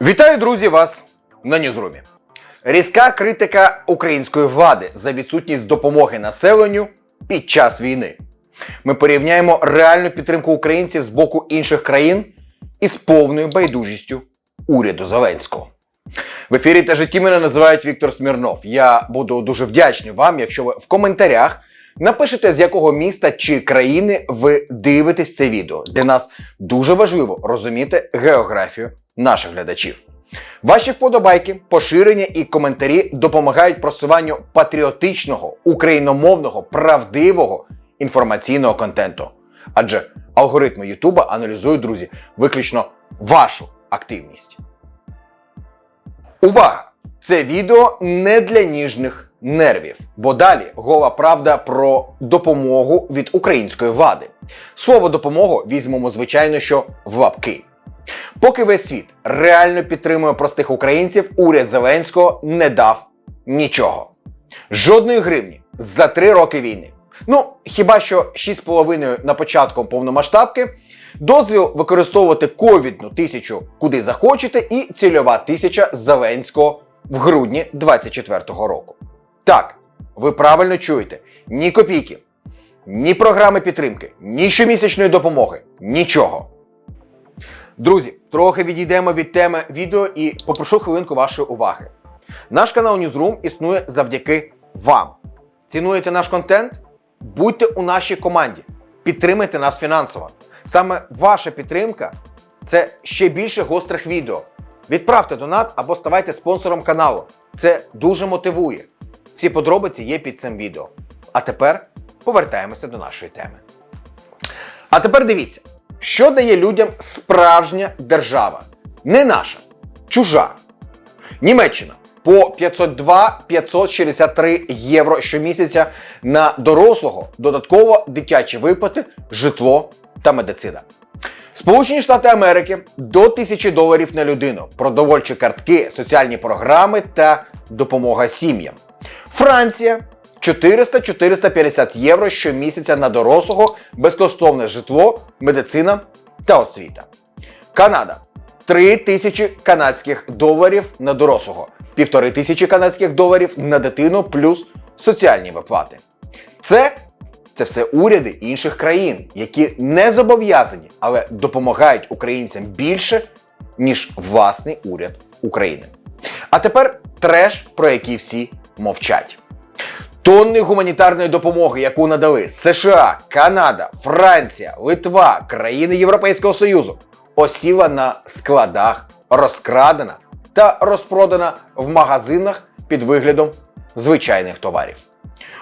Вітаю, друзі, вас на Ньюзрумі. Різка критика української влади за відсутність допомоги населенню під час війни. Ми порівняємо реальну підтримку українців з боку інших країн із повною байдужістю уряду Зеленського. В ефірі та житті мене називають Віктор Смірнов. Я буду дуже вдячний вам, якщо ви в коментарях напишете, з якого міста чи країни ви дивитесь це відео, де нас дуже важливо розуміти географію наших глядачів. Ваші вподобайки, поширення і коментарі допомагають просуванню патріотичного, україномовного, правдивого інформаційного контенту. Адже алгоритми Ютуба аналізують, друзі, виключно вашу активність. Увага! Це відео не для ніжних нервів, бо далі гола правда про допомогу від української влади. Слово допомогу візьмемо, звичайно, що в лапки. Поки весь світ реально підтримує простих українців, уряд Зеленського не дав нічого. Жодної гривні за три роки війни. Ну, хіба що 6,5 на початку повномасштабки, дозвіл використовувати ковідну тисячу куди захочете, і цільова тисяча Зеленського в грудні 24-го року. Так, ви правильно чуєте, ні копійки, ні програми підтримки, ні щомісячної допомоги, нічого. Друзі, трохи відійдемо від теми відео і попрошу хвилинку вашої уваги. Наш канал Newsroom існує завдяки вам. Цінуєте наш контент? Будьте у нашій команді, підтримайте нас фінансово. Саме ваша підтримка це ще більше гострих відео. Відправте донат або ставайте спонсором каналу. Це дуже мотивує. Всі подробиці є під цим відео. А тепер повертаємося до нашої теми. А тепер дивіться, що дає людям справжня держава. Не наша, чужа. Німеччина по 502-563 євро щомісяця на дорослого, додатково дитячі виплати, житло та медицина. Сполучені Штати Америки до 1000 доларів на людину, продовольчі картки, соціальні програми та допомога сім'ям. Франція 400-450 євро щомісяця на дорослого, безкоштовне житло, медицина та освіта. Канада 3 тисячі канадських доларів на дорослого, півтори тисячі канадських доларів на дитину плюс соціальні виплати. Це, це все уряди інших країн, які не зобов'язані, але допомагають українцям більше, ніж власний уряд України. А тепер треш, про який всі мовчать. Тонни гуманітарної допомоги, яку надали США, Канада, Франція, Литва, країни Європейського Союзу, осіла на складах, розкрадена та розпродана в магазинах під виглядом звичайних товарів.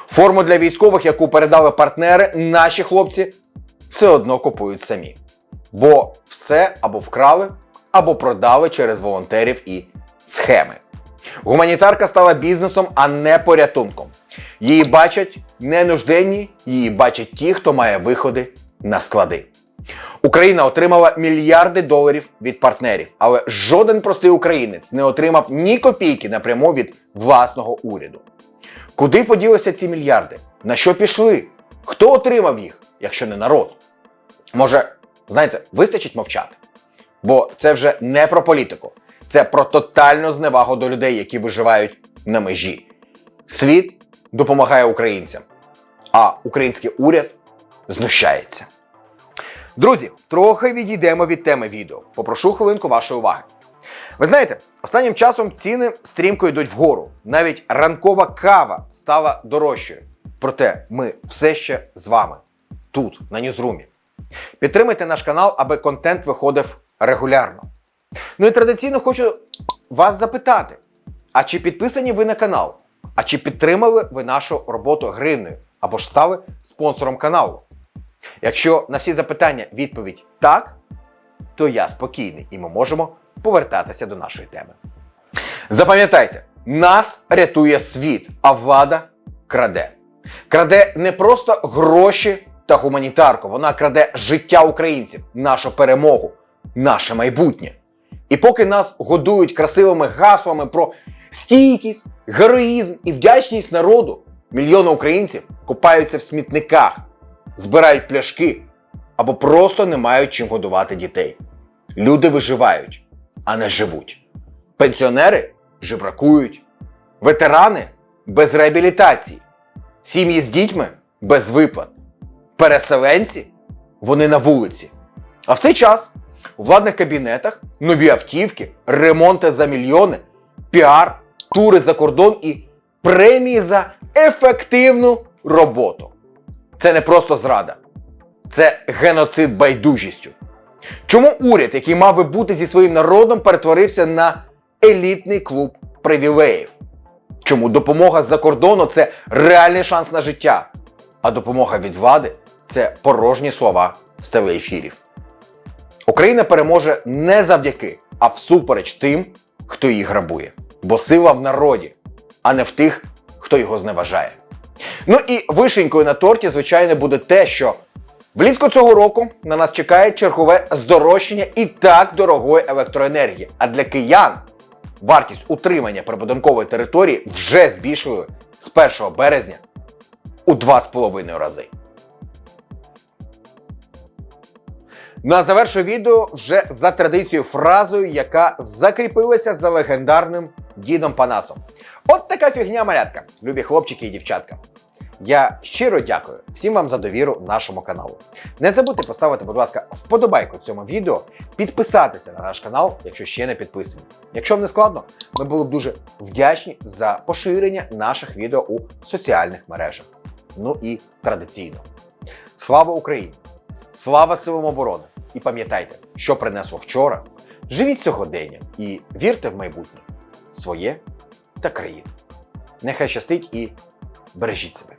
Форму для військових, яку передали партнери, наші хлопці все одно купують самі. Бо все або вкрали, або продали через волонтерів і схеми. Гуманітарка стала бізнесом, а не порятунком. Її бачать не нужденні, її бачать ті, хто має виходи на склади. Україна отримала мільярди доларів від партнерів, але жоден простий українець не отримав ні копійки напряму від власного уряду. Куди поділися ці мільярди? На що пішли? Хто отримав їх, якщо не народ? Може, знаєте, вистачить мовчати? Бо це вже не про політику, це про тотальну зневагу до людей, які виживають на межі. Світ допомагає українцям, а український уряд знущається. Друзі, трохи відійдемо від теми відео. Попрошу хвилинку вашої уваги. Ви знаєте, останнім часом ціни стрімко йдуть вгору. Навіть ранкова кава стала дорожчою. Проте ми все ще з вами тут, на Ньюзрумі. Підтримайте наш канал, аби контент виходив регулярно. Ну і традиційно хочу вас запитати: а чи підписані ви на канал? А чи підтримали ви нашу роботу гривнею або ж стали спонсором каналу? Якщо на всі запитання відповідь так, то я спокійний і ми можемо повертатися до нашої теми. Запам'ятайте, нас рятує світ, а влада краде. Краде не просто гроші та гуманітарку, вона краде життя українців, нашу перемогу, наше майбутнє. І поки нас годують красивими гаслами про стійкість, героїзм і вдячність народу, мільйони українців купаються в смітниках, збирають пляшки або просто не мають чим годувати дітей. Люди виживають, а не живуть. Пенсіонери жебракують, ветерани без реабілітації, сім'ї з дітьми без виплат, переселенці вони на вулиці. А в цей час у владних кабінетах нові автівки, ремонти за мільйони, піар, тури за кордон і премії за ефективну роботу. Це не просто зрада, це геноцид байдужістю. Чому уряд, який мав би бути зі своїм народом, перетворився на елітний клуб привілеїв? Чому допомога з-за кордону це реальний шанс на життя, а допомога від влади це порожні слова з телеефірів. Україна переможе не завдяки, а всупереч тим, хто її грабує. Бо сила в народі, а не в тих, хто його зневажає. Ну і вишенькою на торті, звичайно, буде те, що влітку цього року на нас чекає чергове здорожчання і так дорогої електроенергії. А для киян вартість утримання прибудинкової території вже збільшили з 1 березня у 2,5 рази. На завершу відео вже за традицією фразою, яка закріпилася за легендарним дідом Панасом. От така фігня малятка, любі хлопчики і дівчатка. Я щиро дякую всім вам за довіру нашому каналу. Не забудьте поставити, будь ласка, вподобайку цьому відео, підписатися на наш канал, якщо ще не підписані. Якщо вам не складно, ми були б дуже вдячні за поширення наших відео у соціальних мережах. Ну і традиційно. Слава Україні! Слава силам оборони! І пам'ятайте, що принесло вчора. Живіть сьогодення і вірте в майбутнє своє та країну. Нехай щастить і бережіть себе.